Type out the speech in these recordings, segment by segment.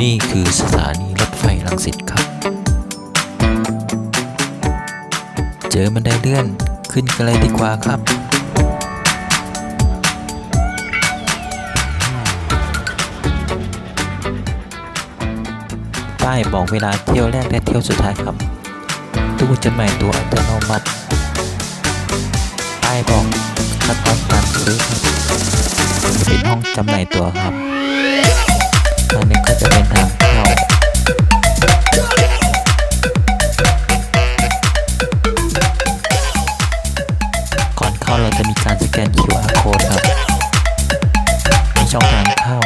นี่คือสถานีรถไฟลังสิตครับ เจอบันไดเลื่อนขึ้นกันเลยดีกว่าครับ ป้ายบอกเวลาเที่ยวแรกและเที่ยวสุดท้ายครับตู้จำหน่ายตั๋วอัตโนมัติ ป้ายบอกขั้นตอนการซื้อครับจะเป็นห้องจำหน่ายตั๋วครับ เราจะมีการสแกน QR code ครับมีช่องทางเข้า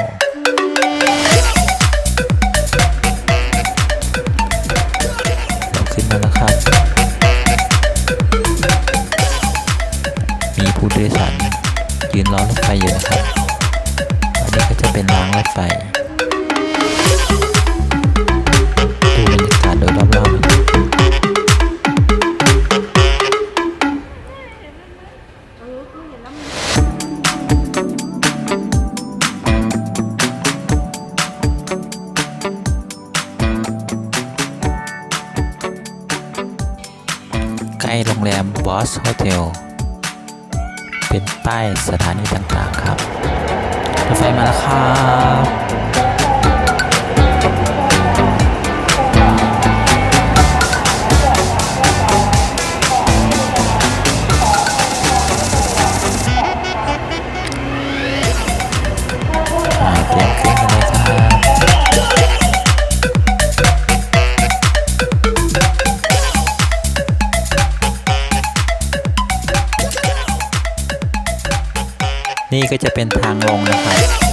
เราขึ้นมาแล้วครับ มีผู้โดยสารยืนรอรถไฟอยู่นะครับ อันนี้ก็จะเป็นรางรถไฟ ใกล้โรงแรมบอสโฮเทลเป็นป้ายสถานีต่างๆครับรถไฟมาแล้วครับ นี่ก็จะเป็นทางลงนะครับ